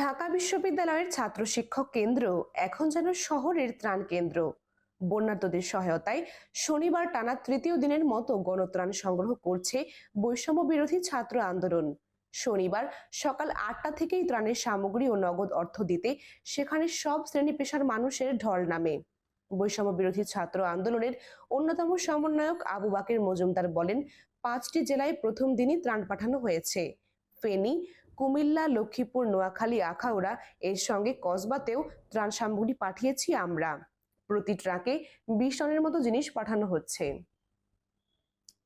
ঢাকা বিশ্ববিদ্যালয়ের ছাত্র শিক্ষক কেন্দ্র এখন যেন শহরের ত্রাণ কেন্দ্র। বন্যার্তদের সহায়তায় শনিবার টানা তৃতীয় দিনের মতো গণত্রাণ সংগ্রহ করছে বৈষম্য বিরোধী ছাত্র আন্দোলন। শনিবার সকাল আটটা থেকেই ত্রাণের সামগ্রী ও নগদ অর্থ দিতে সেখানে সব শ্রেণি পেশার মানুষের ঢল নামে। বৈষম্য বিরোধী ছাত্র আন্দোলনের অন্যতম সমন্বয়ক আবু বাকের মজুমদার বলেন, পাঁচটি জেলায় প্রথম দিনই ত্রাণ পাঠানো হয়েছে। ফেনী কুমিল্লা, লক্ষ্মীপুর, নোয়াখালী, আখাউড়া এর সঙ্গে কসবাতেও ত্রাণ সামগ্রী পাঠিয়েছি আমরা। প্রতি ট্রাকে বিশ টনের মতো জিনিস পাঠানো হচ্ছে।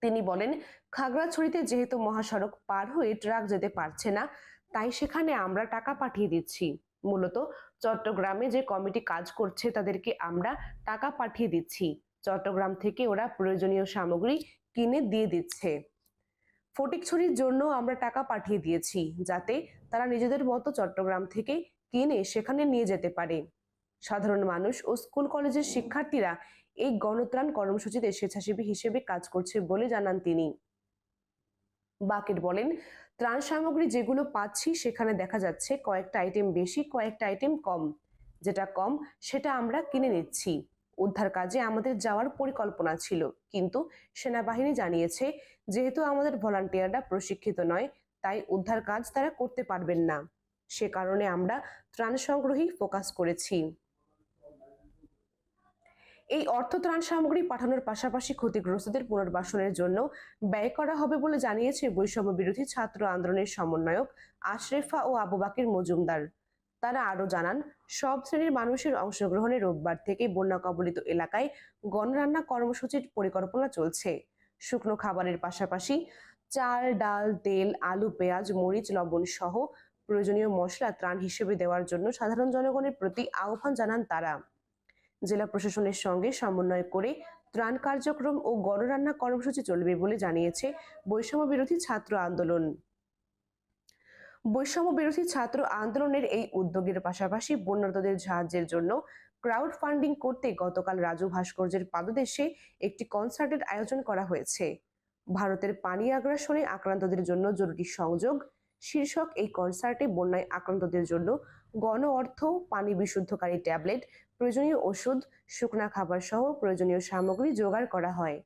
তিনি বলেন, খাগড়াছড়িতে যেহেতু মহাসড়ক পার হয়ে ট্রাক যেতে পারছে না, তাই সেখানে আমরা টাকা পাঠিয়ে দিচ্ছি। মূলত চট্টগ্রামে যে কমিটি কাজ করছে তাদেরকে আমরা টাকা পাঠিয়ে দিচ্ছি। চট্টগ্রাম থেকে ওরা প্রয়োজনীয় সামগ্রী কিনে দিয়ে দিচ্ছে। ফটিকছড়ির জন্য আমরা টাকা পাঠিয়ে দিয়েছি যাতে তারা নিজেদের মতো চট্টগ্রাম থেকে কিনে সেখানে নিয়ে যেতে পারে। সাধারণ মানুষ ও স্কুল কলেজের শিক্ষার্থীরা এই গণত্রাণ কর্মসূচিতে স্বেচ্ছাসেবী হিসেবে কাজ করছে বলে জানান তিনি। বাকেট বলেন, ত্রাণ সামগ্রী যেগুলো পাচ্ছি সেখানে দেখা যাচ্ছে কয়েকটা আইটেম বেশি, কয়েকটা আইটেম কম। যেটা কম, সেটা আমরা কিনে নিচ্ছি। উদ্ধার কাজে আমাদের যাওয়ার পরিকল্পনা ছিল। কিন্তু সেনাবাহিনী জানিয়েছে, যেহেতু আমাদের ভলান্টিয়াররা প্রশিক্ষিত নয়, তাই উদ্ধার কাজ তারা করতে পারবেন না। সে কারণে আমরা ত্রাণ সংগ্রহেই ফোকাস করেছি। এই অর্থ ত্রাণ সামগ্রী পাঠানোর পাশাপাশি ক্ষতিগ্রস্তদের পুনর্বাসনের জন্য ব্যয় করা হবে বলে জানিয়েছে বৈষম্য বিরোধী ছাত্র আন্দোলনের সমন্বয়ক আশরেফা ও আবু বাকির মজুমদার। তারা আরও জানান, সব শ্রেণির মানুষের অংশগ্রহণে রোববার থেকে বন্যা কবলিত এলাকায় গণরান্না কর্মসূচির পরিকল্পনা চলছে। শুকনো খাবারের পাশাপাশি চাল, ডাল, তেল, আলু, পেঁয়াজ, মরিচ, লবণ সহ প্রয়োজনীয় মশলা ত্রাণ হিসেবে দেওয়ার জন্য সাধারণ জনগণের প্রতি আহ্বান জানান তারা। জেলা প্রশাসনের সঙ্গে সমন্বয় করে ত্রাণ কার্যক্রম ও গণরান্না কর্মসূচি চলবে বলে জানিয়েছে বৈষম্য বিরোধী ছাত্র আন্দোলন। বৈষম্য বিরোধী ছাত্র আন্দোলনের এই উদ্যোগের পাশাপাশি বন্যার্তদের সাহায্যের জন্য ক্রাউড ফান্ডিং করতে গতকাল রাজু ভাস্কর্যের পাদদেশে একটি কনসার্টের আয়োজন করা হয়েছে। ভারতের পানি আগ্রাসনে আক্রান্তদের জন্য জরুরি সংযোগ। শীর্ষক এই কনসার্টে বন্যায় আক্রান্তদের জন্য গণ অর্থ, পানি বিশুদ্ধকারী ট্যাবলেট, প্রয়োজনীয় ওষুধ, শুকনা খাবার সহ প্রয়োজনীয় সামগ্রী জোগাড় করা হয়।